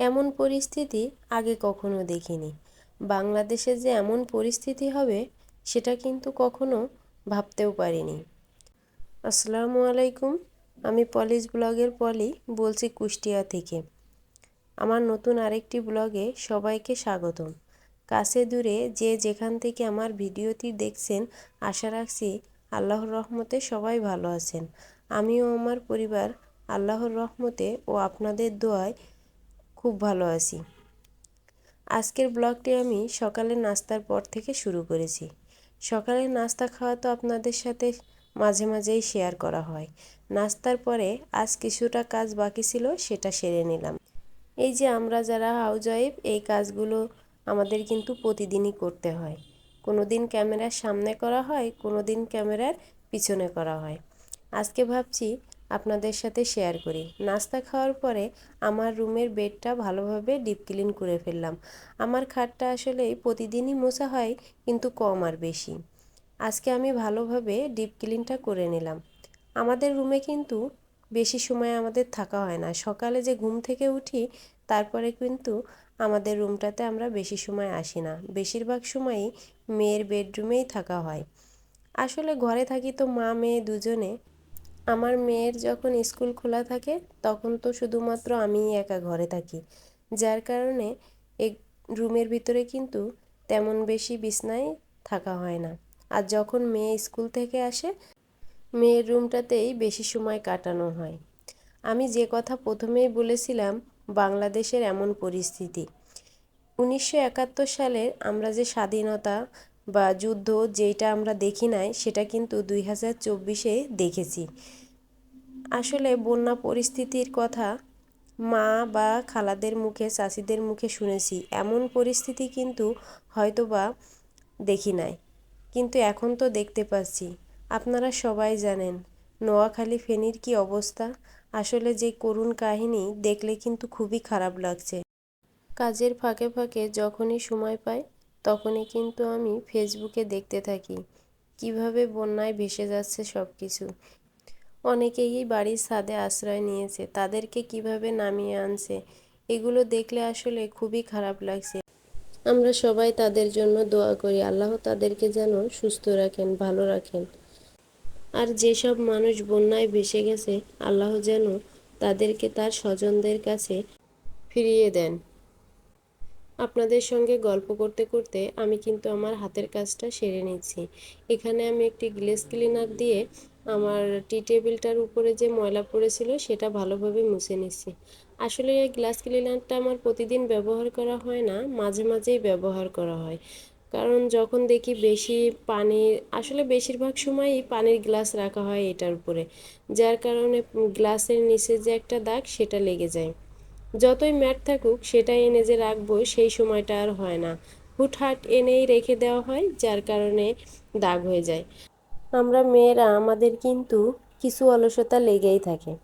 এমন পরিস্থিতি আগে কখনো দেখিনি। বাংলাদেশে যে এমন পরিস্থিতি হবে, সেটা কিন্তু কখনো ভাবতেও পারিনি। আসসালামু আলাইকুম, আমি পলিশ ব্লগের পলি বলছি কুষ্টিয়া থেকে। আমার নতুন আরেকটি ব্লগে সবাইকে স্বাগতম। কাছে দূরে যে যেখান থেকে আমার ভিডিওটি দেখছেন, আশা রাখছি আল্লাহর রহমতে সবাই ভালো আছেন। আমিও আমার পরিবার আল্লাহর রহমতে ও আপনাদের দোয়ায় খুব ভালো আছি। আজকের ব্লগটি আমি সকালের নাস্তার পর থেকে শুরু করেছি। সকালের নাস্তা খাওয়া তো আপনাদের সাথে মাঝে মাঝেই শেয়ার করা হয়। নাস্তার পরে আজ কিছুটা কাজ বাকি ছিল, সেটা সেরে নিলাম। এই যে আমরা যারা হাউস ওয়াইফ এই কাজগুলো আমাদের কিন্তু প্রতিদিনই করতে হয়। কোনো দিন ক্যামেরার সামনে করা হয় কোনো দিন ক্যামেরার পিছনে করা হয়। আজকে ভাবছি আপনাদের সাথে শেয়ার করি। নাস্তা খাওয়ার পরে আমার রুমের বেডটা ভালোভাবে ডিপ ক্লিন করে ফেললাম। আমার খাটটা আসলে প্রতিদিনই মোছা হয়, কিন্তু কম আর বেশি। আজকে আমি ভালোভাবে ডিপ ক্লিনটা করে নিলাম। আমাদের রুমে কিন্তু বেশি সময় আমাদের থাকা হয় না। সকালে যে ঘুম থেকে উঠি, তারপরে কিন্তু আমাদের রুমটাতে আমরা বেশি সময় আসি না। বেশিরভাগ সময়ই মেয়ের বেডরুমেই থাকা হয়। আসলে ঘরে থাকি তো মা, মেয়ে দুজনে। আমার মেয়ের যখন স্কুল খোলা থাকে, তখন তো শুধুমাত্র আমিই একা ঘরে থাকি। যার কারণে এই রুমের ভিতরে কিন্তু তেমন বেশি বিছনায় থাকা হয় না। আর যখন মেয়ে স্কুল থেকে আসে, মেয়ের রুমটাতেই বেশি সময় কাটানো হয়। আমি যে কথা প্রথমেই বলেছিলাম, বাংলাদেশের এমন পরিস্থিতি। উনিশশো একাত্তর সালের আমরা যে স্বাধীনতা বা যুদ্ধ যেটা আমরা দেখি নাই, সেটা কিন্তু দুই হাজার চব্বিশে দেখেছি। আসলে বন্যা পরিস্থিতির কথা মা বা খালাদের মুখে চাষিদের মুখে শুনেছি। এমন পরিস্থিতি কিন্তু হয়তো বা দেখি নাই, কিন্তু এখন তো দেখতে পাচ্ছি। আপনারা সবাই জানেন, নোয়াখালী ফেনীর কি অবস্থা? আসলে যে করুণ কাহিনী দেখলে কিন্তু খুবই খারাপ লাগছে। কাজের ফাঁকে ফাঁকে যখনই সময় পাই তখনই কিন্তু আমি ফেসবুকে দেখতে থাকি। কীভাবে বন্যায় ভেসে যাচ্ছে সব কিছু অনেকেই বাড়ির ছাদে আশ্রয় নিয়েছে, তাদেরকে কীভাবে নামিয়ে আনছে, এগুলো দেখলে আসলে খুবই খারাপ লাগছে। আমরা সবাই তাদের জন্য দোয়া করি, আল্লাহ তাদেরকে যেন সুস্থ রাখেন, ভালো রাখেন। আর যেসব মানুষ বন্যায় ভেসে গেছে, আল্লাহ যেন তাদেরকে তার স্বজনদের কাছে ফিরিয়ে দেন। আপনাদের সঙ্গে গল্প করতে করতে আমি কিন্তু আমার হাতের কাজটা সেরে নিচ্ছি এখানে আমি একটি গ্লেস ক্লিনার দিয়ে আমার টি টেবিলটার উপরে যে ময়লা পড়েছিল সেটা ভালোভাবে মুছে নিচ্ছি আসলে এই গ্লাস ক্লিনারটা আমার প্রতিদিন ব্যবহার করা হয় না, মাঝে মাঝেই ব্যবহার করা হয়। কারণ যখন দেখি বেশি পানি, আসলে বেশিরভাগ সময়ই পানির গ্লাস রাখা হয় এটার উপরে, যার কারণে গ্লাসের নিচে যে একটা দাগ সেটা লেগে যায়। যতই ম্যাট থাকুক সেটা এনে যে রাখব, সেই সময়টা আর হয় না। হুটহাট এনেই রেখে দেওয়া হয়, যার কারণে দাগ হয়ে যায়। আমরা মেয়েরা, আমাদের কিন্তু কিছু অলসতা লেগেই থাকে।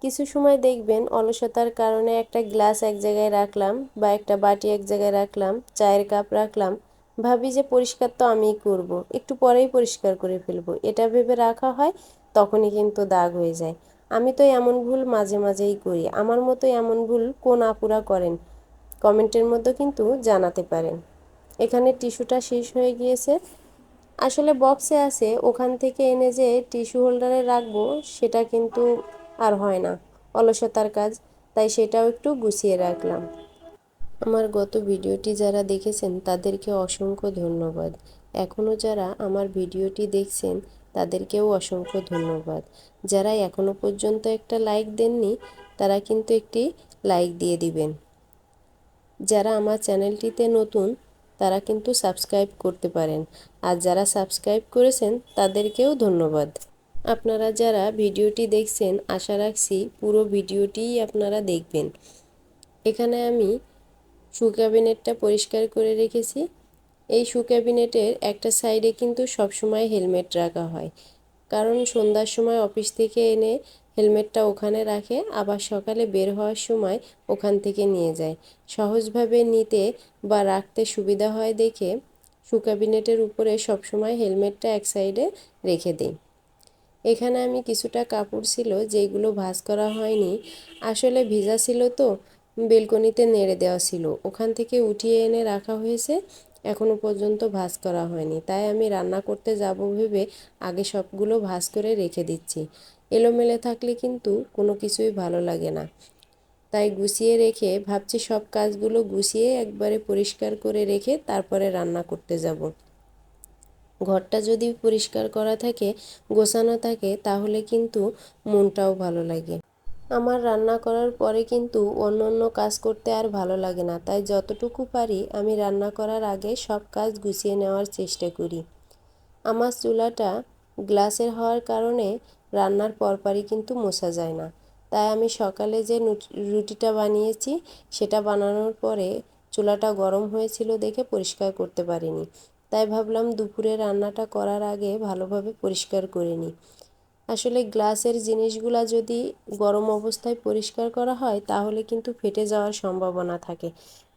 কিছু সময় দেখবেন, অলসতার কারণে একটা গ্লাস এক জায়গায় রাখলাম বা একটা বাটি এক জায়গায় রাখলাম, চায়ের কাপ রাখলাম। ভাবি যে পরিষ্কার তো আমিই করব। একটু পরেই পরিষ্কার করে ফেলব। এটা ভেবে রাখা হয়, তখনই কিন্তু দাগ হয়ে যায়। আমি তো এমন ভুল মাঝে মাঝেই করি। আমার মতো এমন ভুল কোন আপুরা করেন? কমেন্টের মধ্যে কিন্তু জানাতে পারেন। এখানে টিস্যুটা শেষ হয়ে গিয়েছে। আসলে বক্সে আছে, ওখান থেকে এনে যে টিস্যু হোল্ডারে রাখব, সেটা কিন্তু আর হয় না। অলসতার কাজ, তাই সেটাও একটু গুছিয়ে রাখলাম। আমার গত ভিডিওটি যারা দেখেছেন, তাদেরকে অসংখ্য ধন্যবাদ। এখনও যারা আমার ভিডিওটি দেখছেন তাদেরকেও অসংখ্য ধন্যবাদ। যারা এখনও পর্যন্ত একটা লাইক দেননি, তারা কিন্তু একটি লাইক দিয়ে দিবেন। যারা আমার চ্যানেলটিতে নতুন, তারা কিন্তু সাবস্ক্রাইব করতে পারেন। আর যারা সাবস্ক্রাইব করেছেন, তাদেরকেও ধন্যবাদ। আপনারা যারা ভিডিওটি দেখছেন, আশা রাখছি পুরো ভিডিওটিই আপনারা দেখবেন। এখানে আমি শু ক্যাবিনেটটা পরিষ্কার করে রেখেছি। এই শু ক্যাবিনেটের একটা সাইডে কিন্তু সবসময় হেলমেট রাখা হয়। কারণ সন্ধ্যার সময় অফিস থেকে এনে হেলমেটটা ওখানে রাখে, আবার সকালে বের হওয়ার সময় ওখান থেকে নিয়ে যায়। সহজভাবে নিতে বা রাখতে সুবিধা হয় দেখে শু ক্যাবিনেটের উপরে সবসময় হেলমেটটা এক সাইডে রেখে দিই। এখানে আমি কিছুটা কাপড় ছিল যেগুলো ভাজ করা হয়নি। আসলে ভিজা ছিল তো, বেলকনিতে নেড়ে দেওয়া ছিল। ওখান থেকে উঠিয়ে এনে রাখা হয়েছে। এখনও পর্যন্ত ভাজ করা হয়নি। তাই আমি রান্না করতে যাব ভেবে আগে সবগুলো ভাজ করে রেখে দিচ্ছি। এলোমেলে থাকলে কিন্তু কোনো কিছুই ভালো লাগে না। তাই গুছিয়ে রেখে ভাবছি সব কাজগুলো গুছিয়ে একবারে পরিষ্কার করে রেখে তারপরে রান্না করতে যাব। ঘরটা যদি পরিষ্কার করা থাকে, গোছানো থাকে, তাহলে কিন্তু মনটাও ভালো লাগে। আমার রান্না করার পরে কিন্তু অন্য অন্য কাজ করতে আর ভালো লাগে না। তাই যতটুকু পারি আমি রান্না করার আগে সব কাজ গুছিয়ে নেওয়ার চেষ্টা করি। আমার চুলাটা গ্লাসের হওয়ার কারণে রান্নার পরপরই কিন্তু মোছা যায় না। তাই আমি সকালে যে রুটিটা বানিয়েছি, সেটা বানানোর পরে চুলাটা গরম হয়েছিল দেখে পরিষ্কার করতে পারিনি। তাই ভাবলাম দুপুরে রান্নাটা করার আগে ভালোভাবে পরিষ্কার করে নিই। আসলে গ্লাসের জিনিসগুলা যদি গরম অবস্থায় পরিষ্কার করা হয়, তাহলে কিন্তু ফেটে যাওয়ার সম্ভাবনা থাকে।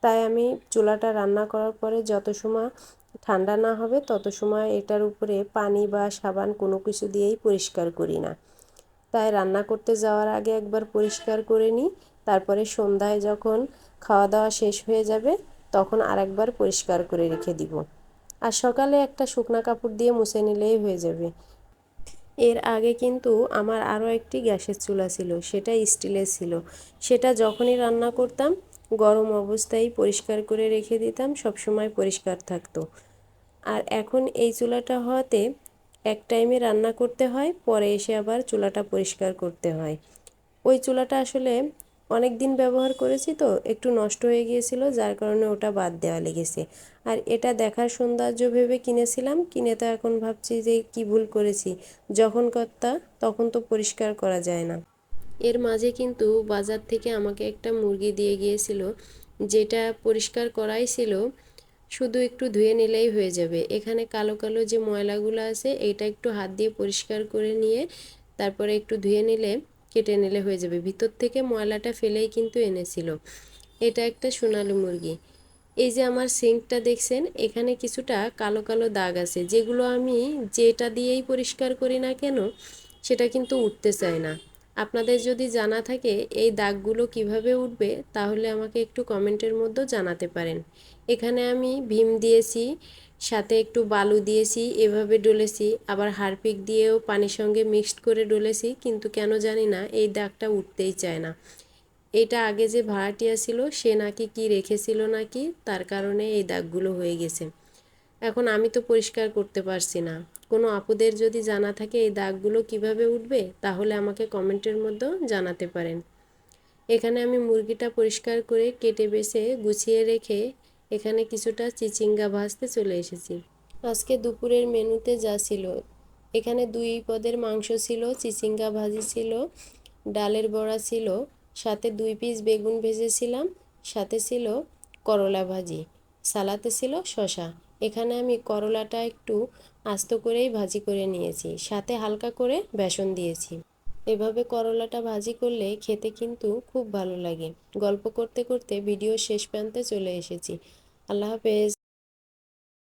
তাই আমি চুলাটা রান্না করার পরে যত সময় ঠান্ডা না হবে, তত সময় এটার উপরে পানি বা সাবান কোনো কিছু দিয়েই পরিষ্কার করি না। তাই রান্না করতে যাওয়ার আগে একবার পরিষ্কার করে নিই, তারপরে সন্ধ্যায় যখন খাওয়া দাওয়া শেষ হয়ে যাবে, তখন আরেকবার পরিষ্কার করে রেখে দিব। আর সকালে একটা শুকনা কাপড় দিয়ে মুছে নিলেই হয়ে যাবে। এর আগে কিন্তু আমার আরও একটি গ্যাসের চুলা ছিল, সেটা স্টিলের ছিল। সেটা যখনই রান্না করতাম, গরম অবস্থায় পরিষ্কার করে রেখে দিতাম, সবসময় পরিষ্কার থাকতো। আর এখন এই চুলাটা হওয়াতে এক টাইমে রান্না করতে হয়, পরে এসে আবার চুলাটা পরিষ্কার করতে হয়। ওই চুলাটা আসলে অনেক দিন ব্যবহার করেছি তো, একটু নষ্ট হয়ে গিয়েছিল, যার কারণে ওটা বাদ দেওয়া লেগেছে। আর এটা দেখার সৌন্দর্য ভেবে কিনেছিলাম, কিনে তো এখন ভাবছি যে কি ভুল করেছি। যখন কর্তা, তখন তো পরিষ্কার করা যায় না। এর মাঝে কিন্তু বাজার থেকে আমাকে একটা মুরগি দিয়ে গিয়েছিল, যেটা পরিষ্কার করাই ছিল, শুধু একটু ধুয়ে নিলেই হয়ে যাবে। এখানে কালো কালো যে ময়লাগুলো আছে, এটা একটু হাত দিয়ে পরিষ্কার করে নিয়ে, তারপরে একটু ধুয়ে নিলে কেটে নিলে হয়ে যাবে। ভিতর থেকে ময়লাটা ফেলেই কিন্তু এনেছিল। এটা একটা সোনালি মুরগি। এই যে আমার সিঙ্কটা দেখছেন, এখানে কিছুটা কালো কালো দাগ আছে। যেগুলো আমি যেটা দিয়েই পরিষ্কার করি না কেন, সেটা কিন্তু উঠতে চায় না। আপনাদের যদি জানা থাকে এই দাগগুলো কীভাবে উঠবে, তাহলে আমাকে একটু কমেন্টের মধ্যে জানাতে পারেন। এখানে আমি ভীম দিয়েছি, সাথে একটু বালু দিয়েছি, এভাবে ডলেছি, আবার হারপিক দিয়েও পানির সঙ্গে মিক্সড করে ডলেছি, কিন্তু কেন জানি না এই দাগটা উঠতেই চায় না। এটা আগে যে ভাড়াটিয়া ছিল, সে নাকি কি রেখেছিল নাকি, তার কারণে এই দাগগুলো হয়ে গেছে। এখন আমি তো পরিষ্কার করতে পারছি না। কোনো আপুদের যদি জানা থাকে এই দাগগুলো কীভাবে উঠবে, তাহলে আমাকে কমেন্টের মধ্যেও জানাতে পারেন। এখানে আমি মুরগিটা পরিষ্কার করে কেটে বেছে গুছিয়ে রেখে এখানে কিছুটা চিচিঙ্গা ভাজতে চলে এসেছি। আজকে দুপুরের মেনুতে যা ছিল, এখানে দুই পদের মাংস ছিল, চিচিঙ্গা ভাজি ছিল, ডালের বড়া ছিল, সাথে দুই পিস বেগুন ভেজেছিলাম, সাথে ছিল করলা ভাজি, সালাতে ছিল শশা এখানে আমি করলাটা একটু আস্ত করেই ভাজি করে নিয়েছি। সাথে হালকা করে বেসন দিয়েছি। এভাবে করলাটা ভাজি করলে খেতে কিন্তু খুব ভালো লাগে। গল্প করতে করতে ভিডিও শেষ প্রান্তে চলে এসেছি। আল্লাহ হাফেজ।